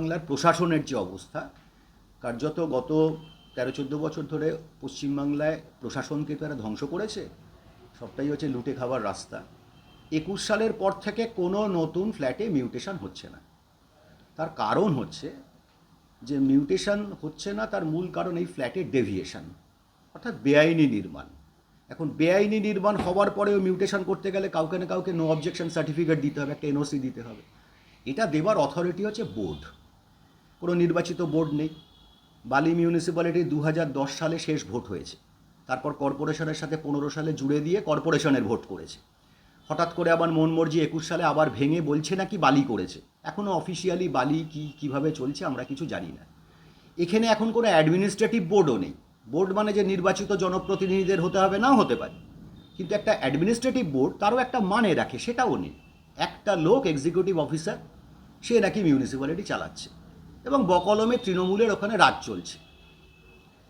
পশ্চিমবাংলার প্রশাসনের যে অবস্থা, কার্যত গত তেরো চোদ্দ বছর ধরে পশ্চিমবাংলায় প্রশাসনকে তারা ধ্বংস করেছে, সবটাই হচ্ছে লুটে খাবার রাস্তা। একুশ সালের পর থেকে কোনো নতুন ফ্ল্যাটে মিউটেশন হচ্ছে না। তার কারণ হচ্ছে যে মিউটেশন হচ্ছে না, তার মূল কারণ এই ফ্ল্যাটের ডেভিয়েশন, অর্থাৎ বেআইনি নির্মাণ। এখন বেআইনি নির্মাণ হওয়ার পরেও মিউটেশন করতে গেলে কাউকে না কাউকে নো অবজেকশন সার্টিফিকেট দিতে হবে, একটা এনওসি দিতে হবে। এটা দেবার অথরিটি হচ্ছে বোর্ড। কোনো নির্বাচিত বোর্ড নেই। বালি মিউনিসিপ্যালিটি দু হাজার দশ সালে শেষ ভোট হয়েছে। তারপর কর্পোরেশনের সাথে পনেরো সালে জুড়ে দিয়ে কর্পোরেশনের ভোট করেছে। হঠাৎ করে আবার মন মর্জি একুশ সালে আবার ভেঙে বলছে নাকি বালি করেছে। এখনও অফিসিয়ালি বালি কি, কীভাবে চলছে আমরা কিছু জানি না। এখানে এখন কোনো অ্যাডমিনিস্ট্রেটিভ বোর্ডও নেই। বোর্ড মানে যে নির্বাচিত জনপ্রতিনিধিদের হতে হবে, নাও হতে পারে। কিন্তু একটা অ্যাডমিনিস্ট্রেটিভ বোর্ড তারও একটা মানে রাখে, সেটাও নেই। একটা লোক এক্সিকিউটিভ অফিসার সে নাকি মিউনিসিপ্যালিটি চালাচ্ছে। এবং বকলমে তৃণমূলের ওখানে রাজ চলছে।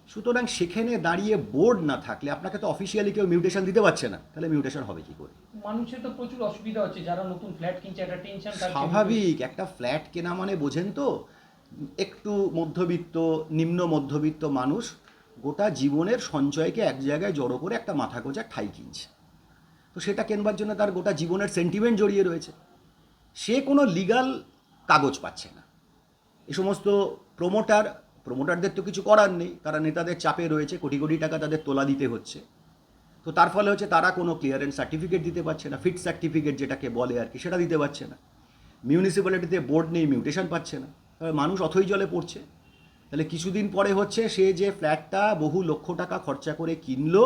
সুতরাং সেখানে দাঁড়িয়ে বোর্ড না থাকলে আপনাকে তো অফিসিয়ালি কেউ মিউটেশন দিতে পারছে না। তাহলে মিউটেশন হবে কি করে? মানুষের তো প্রচুর অসুবিধা হচ্ছে যারা নতুন ফ্ল্যাট কিনছে একটা টেনশন স্বাভাবিক একটা ফ্ল্যাট কেনা মানে বোঝেন তো একটু মধ্যবিত্ত নিম্ন মধ্যবিত্ত মানুষ গোটা জীবনের সঞ্চয়কে এক জায়গায় জড়ো করে একটা মাথা গোজা ঠাই কিনছে। তো সেটা কেনবার জন্য তার গোটা জীবনের সেন্টিমেন্ট জড়িয়ে রয়েছে। সে কোনো লিগাল কাগজ পাচ্ছে না। এই সমস্ত প্রোমোটার প্রোমোটারদের তো কিছু করার নেই। তারা নেতাদের চাপে রয়েছে, কোটি কোটি টাকা তাদের তোলা দিতে হচ্ছে। তো তার ফলে হচ্ছে তারা কোনো ক্লিয়ারেন্স সার্টিফিকেট দিতে পারছে না ফিট সার্টিফিকেট যেটাকে বলে আর কি, সেটা দিতে পারছে না। মিউনিসিপ্যালিটিতে বোর্ড নেই মিউটেশন পাচ্ছে না। মানুষ অথই জলে পড়ছে। তাহলে কিছুদিন পরে হচ্ছে সে যে ফ্ল্যাটটা বহু লক্ষ টাকা খরচা করে কিনলো,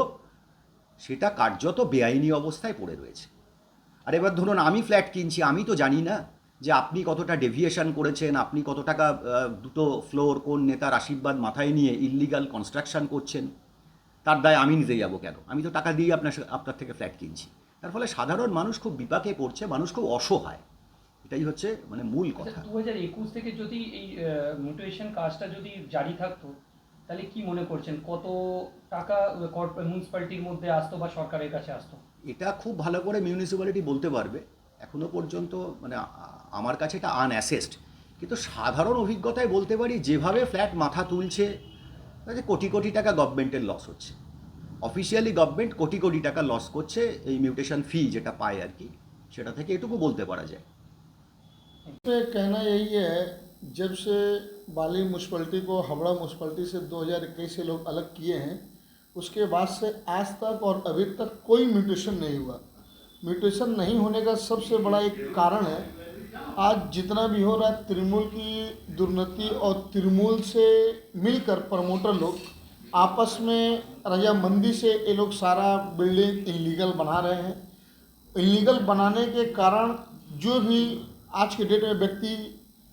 সেটা কার্যত বেআইনি অবস্থায় পড়ে রয়েছে। আর এবার ধরুন আমি ফ্ল্যাট কিনছি, আমি তো জানি না যে আপনি কতটা ডেভিয়েশন করেছেন আপনি কত টাকা দুটো ফ্লোর কোন নেতার আশীর্বাদ মাথায় নিয়ে ইল্লিগাল কনস্ট্রাকশন করছেন তার দায় আমি নিতে যাব কেন? আমি তো টাকা দিয়ে আপনার আপনার থেকে ফ্ল্যাট কিনছি। তার ফলে সাধারণ মানুষ খুব বিপাকে পড়ছে মানুষ খুব অসহায়। এটাই হচ্ছে মানে মূল কথা। দু হাজার একুশ থেকে যদি এই মিউটেশন কাজটা যদি জারি থাকতো তাহলে কি মনে করছেন? কত টাকা মিউনিসিপ্যালিটির মধ্যে আসতো বা সরকারের কাছে আসতো? এটা খুব ভালো করে মিউনিসিপ্যালিটি বলতে পারবে। এখনো পর্যন্ত মানে আ- আমার কাছে এটা আনঅ্যাসেসড কিন্তু সাধারণ অভিজ্ঞতায় বলতে পারি যেভাবে ফ্ল্যাট মাথা তুলছে তাতে কোটি কোটি টাকা গভর্নমেন্টের লস হচ্ছে অফিসিয়ালি গভর্নমেন্ট কোটি কোটি টাকা লস করছে এই মিউটেশন ফি যেটা পায় আর কি সেটা থেকে এটুকু বলতে পারা যায় पे कहना यही है जब से बाली म्यूनसिपलिटी को हावड़ा म्यूनसिपलिटी से 2021 से लोग अलग किए हैं उसके बाद से आज तक और अभी तक कोई म्यूटेशन नहीं हुआ म्यूटेशन नहीं होने का सबसे बड़ा एक कारण है। आज जितना भी हो रहा है, तृणमूल की दुर्नति और तृणमूल से मिलकर प्रमोटर लोग आपस में रजामंदी से ये लोग सारा बिल्डिंग इलीगल बना रहे हैं। इलीगल बनाने के कारण जो भी आज के डेट में व्यक्ति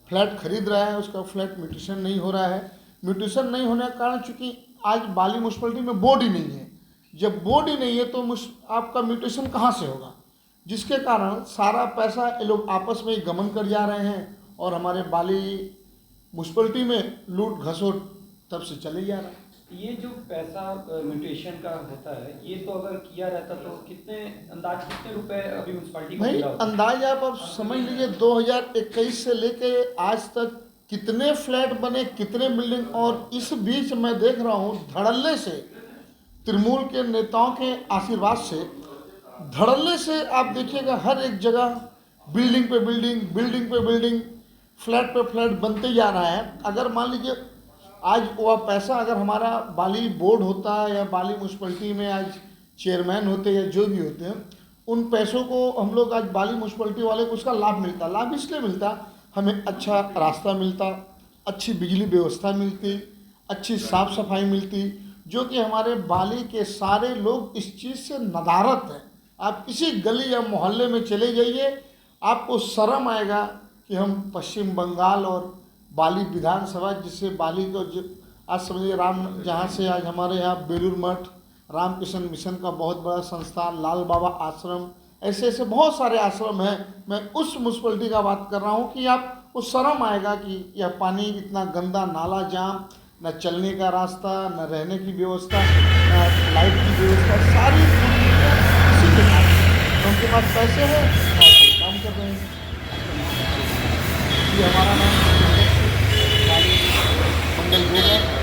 फ्लैट खरीद रहा है, उसका फ्लैट म्यूटेशन नहीं हो रहा है। म्यूटेशन नहीं होने का कारण चूँकि आज बाली म्यूनसिपलिटी में बोर्ड ही नहीं है। जब बोर्ड ही नहीं है तो आपका म्यूटेशन कहाँ से होगा? जिसके कारण सारा पैसा ये लोग आपस में ही गमन कर जा रहे हैं और हमारे बाली म्यूनसिपलिटी में लूट घसोट तब से चले जा रहा है। ये जो पैसा म्यूटेशन का होता है ये तो अगर किया रहता तो कितने अंदाज कितने रुपए अभी म्यूनसिपालिटी को भाई अंदाज आप अब समझ लीजिए 2021 से लेके आज तक कितने फ्लैट बने कितने बिल्डिंग और इस बीच मैं देख रहा हूँ धड़ल्ले से तृणमूल के नेताओं के आशीर्वाद से धड़ल्ले से आप देखिएगा हर एक जगह बिल्डिंग पे बिल्डिंग बिल्डिंग पे बिल्डिंग, फ्लैट पे फ्लैट बनते जा रहा है। अगर मान लीजिए, आज वह पैसा अगर हमारा बाली बोर्ड होता है या बाली म्यूनसिपलिटी में आज चेयरमैन होते या जो भी होते हैं, उन पैसों को हम लोग आज बाली म्यूनसिपलिटी वाले को उसका लाभ मिलता। लाभ इसलिए मिलता, हमें अच्छा रास्ता मिलता, अच्छी बिजली व्यवस्था मिलती, अच्छी साफ़ सफ़ाई मिलती, जो कि हमारे बाली के सारे लोग इस चीज़ से नदारत हैं। आप किसी गली या मोहल्ले में चले जाइए, आपको शर्म आएगा कि हम पश्चिम बंगाल और बाली विधानसभा, जिससे बाली को जो, आज समझिए राम, जहाँ से आज हमारे यहाँ बेलूर मठ, रामकृष्ण मिशन का बहुत बड़ा संस्थान, लाल बाबा आश्रम, ऐसे ऐसे बहुत सारे आश्रम हैं। मैं उस म्यूनसिपलिटी का बात कर रहा हूँ कि आप को शर्म आएगा कि यह पानी इतना गंदा, नाला जाम, न चलने का रास्ता, न रहने की व्यवस्था, न लाइट की व्यवस्था, सारी उनके पास उनके पास पैसे हैं? और काम कर रहे हैं? ये हमारा नाम मंगल गोग है।